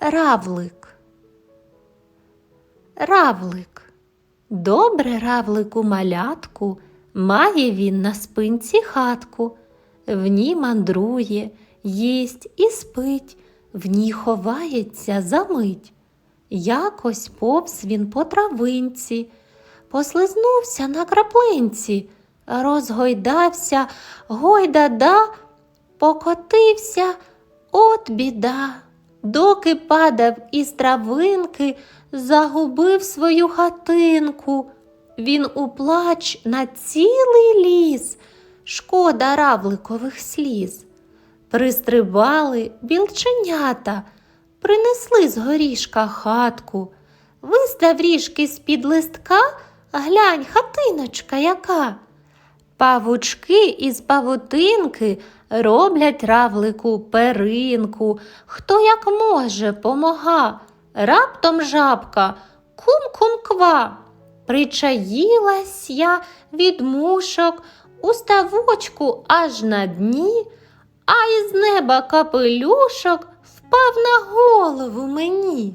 Равлик. Равлик. Добре равлику малятку, має він на спинці хатку. В ній мандрує, їсть і спить, в ній ховається замить. Якось повз він по травинці, послизнувся на краплинці, розгойдався, гойда-да, покотився, от біда. Доки падав із травинки, загубив свою хатинку. Він у плач на цілий ліс, шкода равликових сліз. Пристрибали білченята, принесли з горішка хатку. Виздав ріжки з-під листка, глянь, хатиночка яка. Павучки із павутинки роблять равлику перинку. Хто як може, помога. Раптом жабка кум-кум-ква. Причаїлась я від мушок у ставочку аж на дні, а із неба капелюшок впав на голову мені.